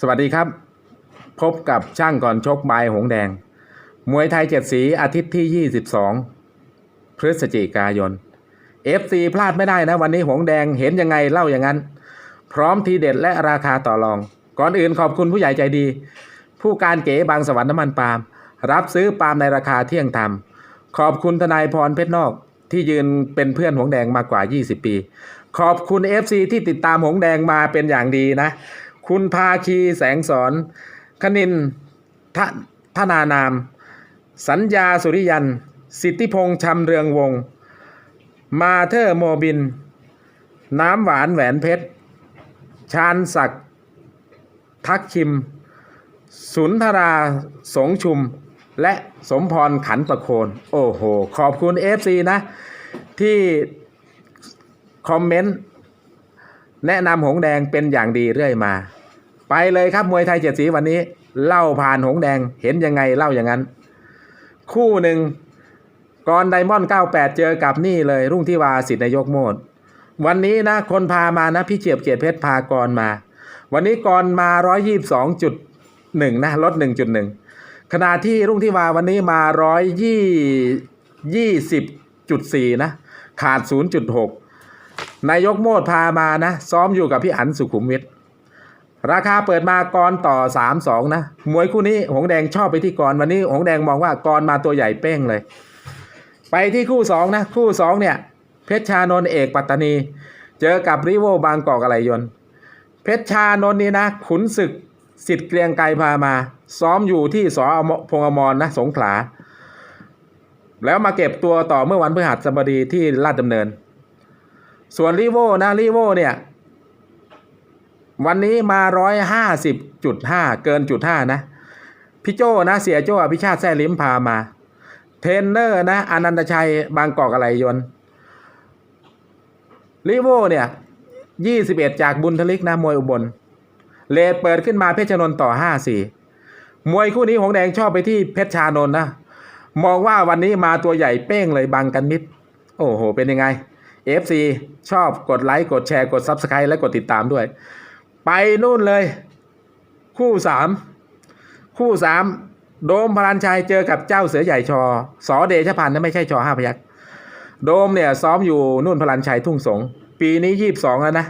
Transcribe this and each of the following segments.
สวัสดีครับ พบกับช่างก่อนชกบายหงแดง มวยไทยเจ็ดสีอาทิตย์ที่ 22 พฤศจิกายน FC พลาดไม่ได้นะ วันนี้หงแดงเห็นยังไงเล่าอย่างนั้น พร้อมทีเด็ดและราคาต่อรอง ก่อนอื่นขอบคุณผู้ใหญ่ใจดี ผู้การเก๋บางสวรรค์น้ำมันปาล์มรับซื้อปาล์มในราคาเที่ยงธรรม ขอบคุณทนายพรเพชรนอกที่ยืนเป็นเพื่อนหงแดงมากว่า 20 ปี ขอบคุณ FC ที่ติดตามหงแดงมาเป็นอย่างดีนะ คุณภาคีแสงสอนคณินทธนานาม สัญญาสุริยัน สิทธิพงษ์ชำเรืองวง มาเธอร์โมบิน น้ำหวานแหวนเพชร ชาญศักดิ์ทักชิม สุนทราสงชุม และสมพรขันประโคน โอ้โห ขอบคุณ FC นะ ที่คอมเมนต์ แนะนำหงแดงเป็นอย่างดีเรื่อยมา ไปเลยครับมวยไทยเจ็ดสีวันนี้ เล่าผ่านหงแดงเห็นยังไงเล่าอย่างนั้น คู่หนึ่งกรไดมอนด์98 เจอกับนี่เลย รุ่งที่วาสิทธินายกโมด วันนี้นะคนพามานะพี่เจียบเกียรติเพชรพากรมา วันนี้กรมา 122.1 นะ ลด 1.1 ขณะที่รุ่งที่วาวันนี้มา 120.4 นะ ขาด 0.6 นายกโมดพามานะ ซ้อมอยู่กับพี่อันสุขุมวิท ราคาเปิดมากรต่อ 3-2 นะ มวยคู่นี้หงแดงชอบไปที่กรวันนี้หงแดงมองว่ากรมาตัวใหญ่เป้งเลย ไปที่คู่ 2 นะ คู่ 2 เนี่ย เพชรชานนท์เอกปัตตานี เจอกับริโวบางกอกอะไรยนเพชรชานนท์นี่นะ ขุนศึกสิทธิ์เกรียงไกรพามา ซ้อมอยู่ที่สอพงอมรนะ สงขลา แล้วมาเก็บตัวต่อเมื่อวันพฤหัสบดีที่ลาดดำเนิน ส่วนรีโวนะรีโวเนี่ย วันนี้มาร้อยห้าสิบจุดห้าเกินจุดห้านะพี่โจนะเสียโจอภิชาติแซ่ลิ้มพามา เทรนเนอร์นะอนันตชัยบางกอกอะไรยนต์ลิโวเนี่ยยี่สิบเอ็ดจากบุญทลิกนะมวยอุบลเลดเปิดขึ้นมาเพชรนนท์ต่อห้าสี่มวยคู่นี้หงแดงชอบไปที่เพชรชานนท์นะมองว่าวันนี้มาตัวใหญ่เป้งเลยบังกันมิด โอ้โห เป็นยังไง FC ชอบกดไลค์ กดแชร์ กด Subscribe และกดติดตามด้วย ไปนู่นเลย คู่สามคู่สามโดมพลันชัยเจอกับเจ้าเสือใหญ่ชอสอเดชพันธ์นะไม่ใช่ชอห้าพยักโดมเนี่ยซ้อมอยู่นู่นพลันชัยทุ่งสง ปีนี้ยี่สิบสองแล้วนะ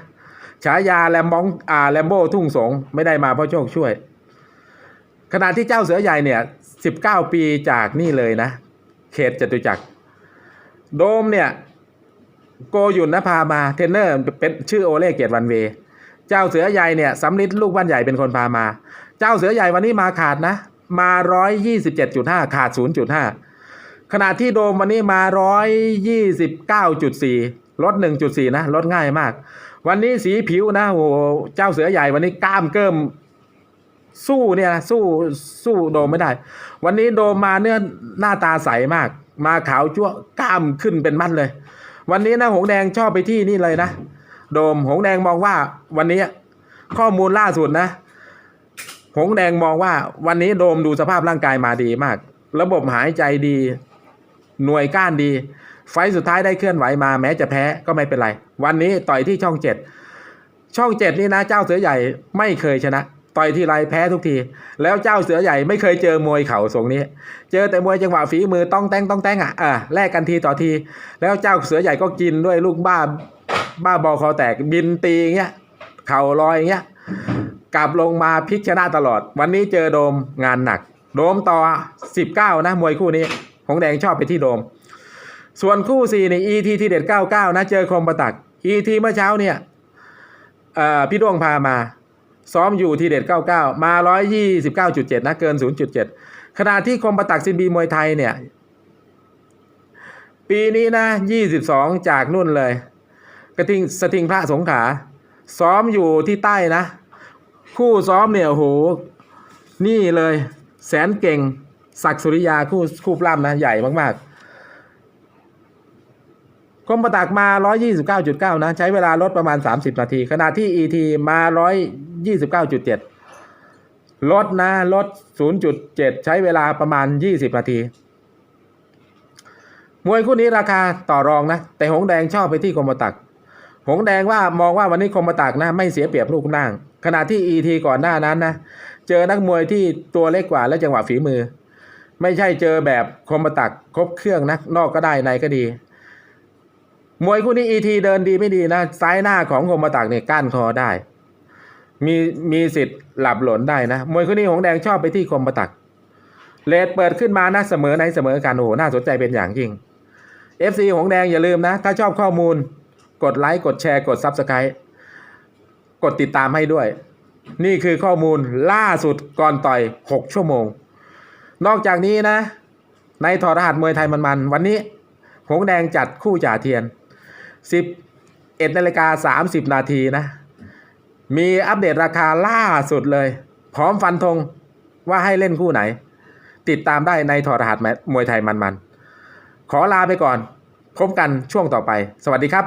ฉายาแลมบองอ่าแลมโบทุ่งสงไม่ได้มาเพราะโชคช่วย ขณะที่เจ้าเสือใหญ่เนี่ยสิบเก้าปีจากนี่เลยนะ เขตจตุจักร โดมเนี่ยโกยุนนภามาเทรนเนอร์เป็นชื่อโอเล่เกียรติวันเว เจ้าเสือใหญ่เนี่ยสำลิดลูกบ้านใหญ่เป็นคนพามา เจ้าเสือใหญ่วันนี้มาขาดนะ มาร้อยยี่สิบเจ็ดจุดห้าขาดศูนย์จุดห้าขณะที่โดมวันนี้มาร้อยยี่สิบเก้าจุดสี่ลดหนึ่งจุดสี่นะลดง่ายมาก วันนี้สีผิวนะโอ้โหเจ้าเสือใหญ่วันนี้กล้ามเกิมสู้เนี่ยนะสู้สู้โดมไม่ได้ วันนี้โดมมาเนื้อหน้าตาใสมาก มาขาวจั่วกล้ามขึ้นเป็นมัดเลย วันนี้นะหงแดงชอบไปที่นี่เลยนะ โดม หงแดงมองว่าวันนี้ข้อมูลล่าสุดนะ หงแดงมองว่าวันนี้โดมดูสภาพร่างกายมาดีมาก ระบบหายใจดี หน่วยก้านดี ไฟสุดท้ายได้เคลื่อนไหวมาแม้จะแพ้ก็ไม่เป็นไร วันนี้ต่อยที่ช่องเจ็ดช่องเจ็ดนี่นะ เจ้าเสือใหญ่ไม่เคยชนะ ต่อยทีไรแพ้ทุกที แล้วเจ้าเสือใหญ่ไม่เคยเจอมวยเข่าทรงนี้ เจอแต่มวยจังหวะฝีมือต้องแต้งต้องแต้งอะอะแลกกันทีต่อที แล้วเจ้าเสือใหญ่ก็กินด้วยลูกบ้า บ้าบอคอแตกบินตีอย่างเงี้ยเข่าลอยอย่างเงี้ยกลับลงมาพลิกชนะตลอด วันนี้เจอโดมงานหนัก โดมต่อ 19 นะ มวยคู่นี้หงแดงชอบไปที่โดม ส่วนคู่4นี่ ET ที่เด็ด 99 นะ เจอคมประตัก ET เมื่อเช้าเนี่ยเอ่อพี่ดวงพามา ซ้อมอยู่ทีเด็ด 99 มา 129.7 นะ เกิน 0.7 ขณะที่คมประตักซินบีมวยไทยเนี่ย ปีนี้นะ 22 จากนู่นเลย กระทิงสทิงพระสงขา ซ้อมอยู่ที่ใต้นะ คู่ซ้อมเนี่ยโหนี่เลยแสนเก่งศักสุริยาคู่คู่ปล้ำนะ ใหญ่มากๆคมประตักมา 129.9 นะ ใช้เวลาลดประมาณ 30 นาที ขณะที่ ET มา 129.7 ลดนะ ลด 0.7 ใช้เวลาประมาณ 20 นาที มวยคู่นี้ราคาต่อรองนะ แต่หงแดงชอบไปที่คมประตัก หงแดงว่ามองว่าวันนี้คมประตักนะ ไม่เสียเปรียบลูกนั่งขณะที่ ET ก่อนหน้านั้นนะ เจอนักมวยที่ตัวเล็กกว่าและจังหวะฝีมือ ไม่ใช่เจอแบบคมตักครบเครื่องนะนอกก็ได้ในก็ดี มวยคู่นี้ ET เดินดีไม่ดีนะซ้ายหน้าของคมตักเนี่ยก้านคอได้ มีมีสิทธิ์หลับหลนได้นะมวยคู่นี้หงแดงชอบไปที่คมตักเลดเปิดขึ้นมานะเสมอในเสมอกันโอ้หน่าสนใจเป็นอย่างยิ่ง FC หงแดงอย่าลืมนะ ถ้าชอบข้อมูล กดไลค์กดแชร์กด Subscribe กดติดตามให้ด้วย นี่คือข้อมูลล่าสุดก่อนต่อย 6 ชั่วโมง นอกจากนี้นะ ในถอดรหัสมวยไทยมันๆวันนี้ หงแดงจัดคู่จ่าเทียน 11นาฬิกา30 นาทีนะ มีอัปเดตราคาล่าสุดเลย พร้อมฟันธงว่าให้เล่นคู่ไหน ติดตามได้ในถอดรหัสมวยไทยมันๆขอลาไปก่อน พบกันช่วงต่อไป สวัสดีครับ